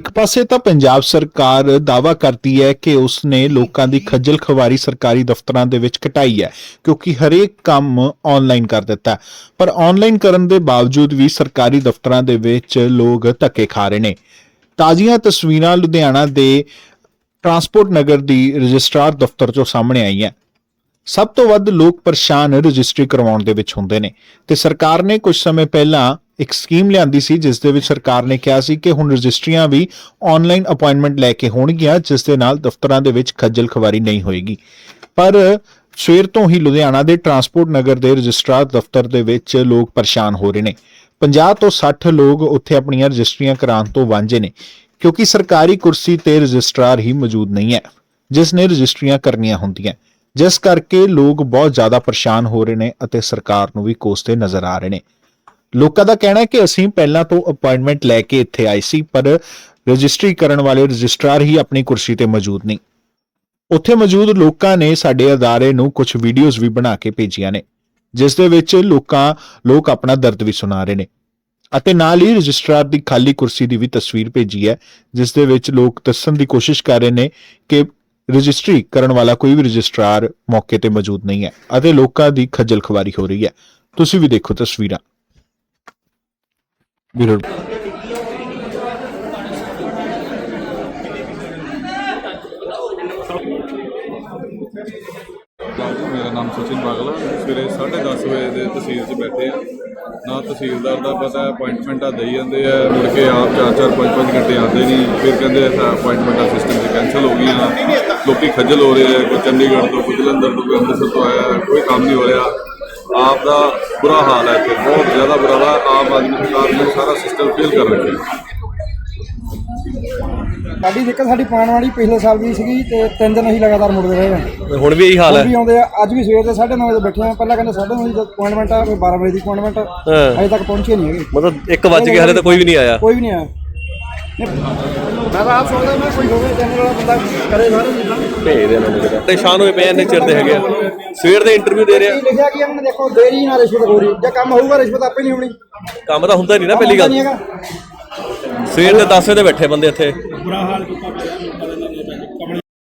ਇੱਕ ਪਾਸੇ ਤਾਂ ਪੰਜਾਬ ਸਰਕਾਰ ਦਾਵਾ ਕਰਦੀ ਹੈ ਕਿ ਉਸ ਨੇ ਲੋਕਾਂ ਦੀ ਖੱਜਲ ਖਵਾਰੀ ਸਰਕਾਰੀ ਦਫ਼ਤਰਾਂ ਦੇ ਵਿੱਚ ਘਟਾਈ ਹੈ, ਕਿਉਂਕਿ ਹਰੇਕ ਕੰਮ ਆਨਲਾਈਨ ਕਰ ਦਿੱਤਾ ਪਰ ਆਨਲਾਈਨ ਕਰਨ ਦੇ ਬਾਵਜੂਦ ਵੀ ਸਰਕਾਰੀ ਦਫ਼ਤਰਾਂ ਦੇ ਵਿੱਚ ਲੋਕ ਧੱਕੇ ਖਾ ਰਹੇ ਨੇ। ਤਾਜ਼ੀਆਂ ਤਸਵੀਰਾਂ ਲੁਧਿਆਣਾ ਦੇ ਟਰਾਂਸਪੋਰਟ ਨਗਰ ਦੀ ਰਜਿਸਟਰਾਰ ਦਫ਼ਤਰ ਤੋਂ ਸਾਹਮਣੇ ਆਈਆਂ। ਸਭ ਤੋਂ ਵੱਧ ਲੋਕ ਪਰੇਸ਼ਾਨ ਰਜਿਸਟਰੀ ਕਰਵਾਉਣ ਦੇ ਵਿੱਚ ਹੁੰਦੇ ਨੇ। ਤੇ ਸਰਕਾਰ ਨੇ ਕੁਝ ਸਮੇਂ ਪਹਿਲਾਂ ਇੱਕ ਸਕੀਮ ਲਿਆਂਦੀ ਸੀ, ਜਿਸ ਦੇ ਵਿੱਚ ਸਰਕਾਰ ਨੇ ਕਿਹਾ ਸੀ ਕਿ ਹੁਣ ਰਜਿਸਟਰੀਆਂ ਵੀ ਆਨਲਾਈਨ ਅਪਾਇੰਟਮੈਂਟ ਲੈ ਕੇ ਹੋਣਗੀਆਂ, ਜਿਸ ਦੇ ਨਾਲ ਦਫ਼ਤਰਾਂ ਦੇ ਵਿੱਚ ਖੱਜਲ ਖਵਾਰੀ ਨਹੀਂ ਹੋਏਗੀ। ਪਰ ਸਵੇਰ ਤੋਂ ਹੀ ਲੁਧਿਆਣਾ ਦੇ ਟਰਾਂਸਪੋਰਟ ਨਗਰ ਦੇ ਰਜਿਸਟਰਾਰ ਦਫ਼ਤਰ ਦੇ ਵਿੱਚ ਲੋਕ ਪਰੇਸ਼ਾਨ ਹੋ ਰਹੇ ਨੇ। 50 ਤੋਂ 60 ਲੋਕ ਉੱਥੇ ਆਪਣੀਆਂ ਰਜਿਸਟਰੀਆਂ ਕਰਾਉਣ ਤੋਂ ਵਾਂਝੇ ਨੇ, ਕਿਉਂਕਿ ਸਰਕਾਰੀ ਕੁਰਸੀ ਤੇ ਰਜਿਸਟਰਾਰ ਹੀ ਮੌਜੂਦ ਨਹੀਂ ਹੈ, ਜਿਸ ਨੇ ਰਜਿਸਟਰੀਆਂ ਕਰਨੀਆਂ ਹੁੰਦੀਆਂ। ਜਿਸ ਕਰਕੇ ਲੋਕ ਬਹੁਤ ਜ਼ਿਆਦਾ ਪਰੇਸ਼ਾਨ ਹੋ ਰਹੇ ਨੇ ਅਤੇ ਸਰਕਾਰ ਨੂੰ ਵੀ ਕੋਸਤੇ ਨਜ਼ਰ ਆ ਰਹੇ ਨੇ। ਲੋਕਾਂ ਦਾ ਕਹਿਣਾ ਹੈ ਕਿ ਅਸੀਂ ਪਹਿਲਾਂ ਤੋਂ ਅਪਾਇੰਟਮੈਂਟ ਲੈ ਕੇ ਇੱਥੇ ਆਏ ਸੀ, ਪਰ ਰਜਿਸਟਰੀ ਕਰਨ ਵਾਲੇ ਰਜਿਸਟਰਾਰ ਹੀ ਆਪਣੀ ਕੁਰਸੀ ਤੇ ਮੌਜੂਦ ਨਹੀਂ। ਉੱਥੇ ਮੌਜੂਦ ਲੋਕਾਂ ਨੇ ਸਾਡੇ ਅਦਾਰੇ ਨੂੰ ਕੁਝ ਵੀਡੀਓਜ਼ ਵੀ ਬਣਾ ਕੇ ਭੇਜੀਆਂ ਨੇ, ਜਿਸ ਦੇ ਵਿੱਚ ਲੋਕਾਂ, ਲੋਕ ਆਪਣਾ ਦਰਦ ਵੀ ਸੁਣਾ ਰਹੇ ਨੇ। ਅਤੇ ਨਾਲ ਹੀ ਰਜਿਸਟਰਾਰ ਦੀ ਖਾਲੀ ਕੁਰਸੀ ਦੀ ਵੀ ਤਸਵੀਰ ਭੇਜੀ ਹੈ, ਜਿਸ ਦੇ ਵਿੱਚ ਲੋਕ ਦੱਸਣ ਦੀ ਕੋਸ਼ਿਸ਼ ਕਰ ਰਹੇ ਨੇ ਕਿ ਰਜਿਸਟਰੀ ਕਰਨ ਵਾਲਾ ਕੋਈ ਵੀ ਰਜਿਸਟਰਾਰ ਮੌਕੇ ਤੇ ਮੌਜੂਦ ਨਹੀਂ ਹੈ, ਅਤੇ ਲੋਕਾਂ ਦੀ ਖੱਜਲ ਖਵਾਰੀ ਹੋ ਰਹੀ ਹੈ। ਤੁਸੀਂ ਵੀ ਦੇਖੋ ਤਸਵੀਰਾਂ। ਬਿਲਕੁਲ ਮੇਰਾ ਨਾਮ ਸਚਿਨ ਬਾਗਲਾ। ਸਵੇਰੇ 10:30 ਵਜੇ ਦੇ ਤਹਿਸੀਲ 'ਚ ਬੈਠੇ ਆ ਨਾ ਤਹਿਸੀਲਦਾਰ ਦਾ ਪਤਾ ਹੈ ਅਪਾਇੰਟਮੈਂਟਾਂ ਦੇਈ ਜਾਂਦੇ ਆ। ਮੁੜ ਕੇ ਆਪ 4-4 5-5 ਘੰਟੇ ਆਉਂਦੇ ਨਹੀਂ। ਫਿਰ ਕਹਿੰਦੇ ਐਸਾ ਅਪਾਇੰਟਮੈਂਟਾਂ ਸਿਸਟਮ 'ਚ ਕੈਨਸਲ ਹੋ ਗਈਆਂ। ਲੋਕੀ ਖੱਜਲ ਹੋ ਰਹੇ ਆ। ਕੋਈ ਚੰਡੀਗੜ੍ਹ ਤੋਂ, ਕੋਈ ਜਲੰਧਰ ਤੋਂ, ਕੋਈ ਅੰਮ੍ਰਿਤਸਰ ਤੋਂ ਆਇਆ। ਕੋਈ ਕੰਮ ਨਹੀਂ ਹੋ ਰਿਹਾ। ਆਪ ਦਾ ਬੁਰਾ ਹਾਲ ਹੈ ਇੱਥੇ। ਬਹੁਤ ਜ਼ਿਆਦਾ ਬੁਰਾ ਹਾਲ ਹੈ। ਆਪ ਆਦਮੀ ਸਰਕਾਰ ਨੇ ਸਾਰਾ ਸਿਸਟਮ ਫੇਲ ਕਰ ਰੱਖਿਆ। ਸਾਡੀ ਦਿੱਕਤ ਸਾਡੀ ਪਾਣ ਵਾਲੀ ਪਿਛਲੇ ਸਾਲ ਵੀ ਸੀਗੀ ਤੇ ਤਿੰਨ ਦਿਨ ਅਸੀਂ ਲਗਾਤਾਰ ਮੁੜਦੇ ਰਹੇ ਹਾਂ। ਹੁਣ ਵੀ ਇਹੀ ਹਾਲ ਹੈ। ਵੀ ਆਉਂਦੇ ਆ। ਅੱਜ ਵੀ ਸਵੇਰ ਦੇ 9:30 ਵਜੇ ਬੈਠੇ ਆ ਪਹਿਲਾਂ ਕਹਿੰਦੇ 9:30 ਵਜੇ ਦੀ ਅਪਾਇੰਟਮੈਂਟ ਆ ਫਿਰ 12 ਵਜੇ ਦੀ ਅਪਾਇੰਟਮੈਂਟ ਹਾਂ। ਅਜੇ ਤੱਕ ਪਹੁੰਚੇ ਨਹੀਂ ਹੈਗੇ। ਮਤਲਬ 1 ਵੱਜ ਕੇ ਹਲੇ ਤਾਂ ਕੋਈ ਵੀ ਨਹੀਂ ਆਇਆ। ਕੋਈ ਵੀ ਨਹੀਂ ਆਇਆ। ਮੈਂ ਤਾਂ ਆਪ ਸੋਚਦਾ ਮੈਂ ਕੋਈ ਹੋਵੇ ਜਨਰਲ ਵਾਲਾ ਬੰਦਾ ਕਰੇ ਸਾਰੇ ਚੀਜ਼ਾਂ ਭੇਜ ਦੇ ਇਹਨਾਂ ਨੂੰ ਕਿਤੇ ਪਰੇਸ਼ਾਨ ਹੋਏ ਪਏ ਇੰਨੇ ਚਿਰ ਦੇ ਹੈਗੇ ਆ। ਸਵੇਰ ਦੇ ਇੰਟਰਵਿਊ ਦੇ ਰਹੇ। ਲਿਖਿਆ ਕੀ ਇਹਨਾਂ ਨੇ ਦੇਖੋ ਦੇਰੀ ਨਾਲ ਰਿਸ਼ਵਤ ਹੋ ਰਹੀ। ਜੇ ਕੰਮ ਹੋਊਗਾ ਰਿਸ਼ਵਤ ਆਪੇ ਨਹੀਂ ਹੋਣੀ। ਕੰਮ ਤਾਂ ਹੁੰਦਾ ਨਹੀਂ ਨਾ ਪਹਿਲੀ ਗੱਲ। ਸਵੇਰ ਦੇ 10 ਵਜੇ ਦੇ ਬੈਠੇ ਬੰਦੇ ਇੱਥੇ।